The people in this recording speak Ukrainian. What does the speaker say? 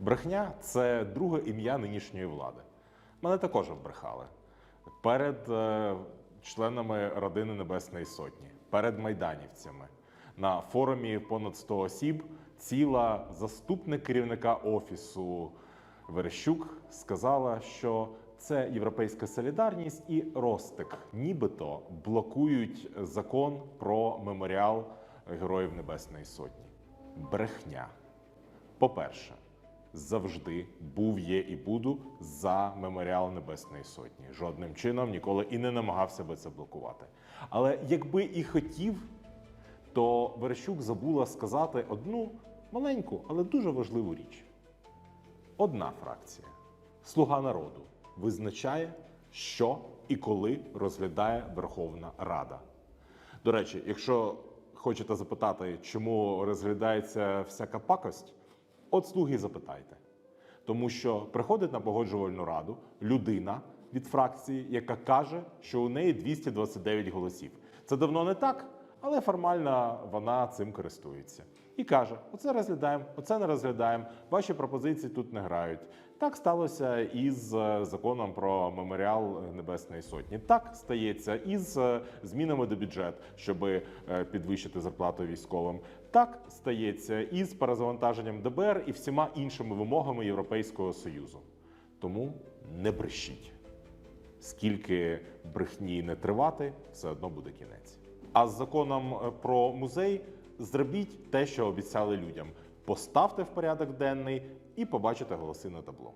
Брехня це друге ім'я нинішньої влади. Мене також обрехали перед е, членами родини Небесної Сотні, перед майданівцями. На форумі понад 100 осіб ціла заступник керівника офісу Верещук сказала, що це європейська солідарність і Ростик, нібито блокують закон про меморіал Героїв Небесної Сотні. Брехня. По-перше, завжди був, є і буду за меморіал Небесної Сотні. Жодним чином ніколи і не намагався би це блокувати. Але якби і хотів, то Верещук забула сказати одну маленьку, але дуже важливу річ. Одна фракція Слуга народу визначає, що і коли розглядає Верховна Рада. До речі, якщо хочете запитати, чому розглядається всяка пакость, от слуги запитайте. Тому що приходить на погоджувальну раду людина від фракції, яка каже, що у неї 229 голосів. Це давно не так, але формально вона цим користується. І каже: оце розглядаємо, оце не розглядаємо, ваші пропозиції тут не грають. Так сталося із е, законом про меморіал Небесної Сотні. Так стається із е, змінами до бюджету, щоб е, підвищити зарплату військовим. Так стається із перезавантаженням ДБР і всіма іншими вимогами Європейського Союзу. Тому не брешіть. Скільки брехні не тривати, все одно буде кінець. А з законом е, про музей зробіть те, що обіцяли людям. Поставте в порядок денний і побачите голоси на табло.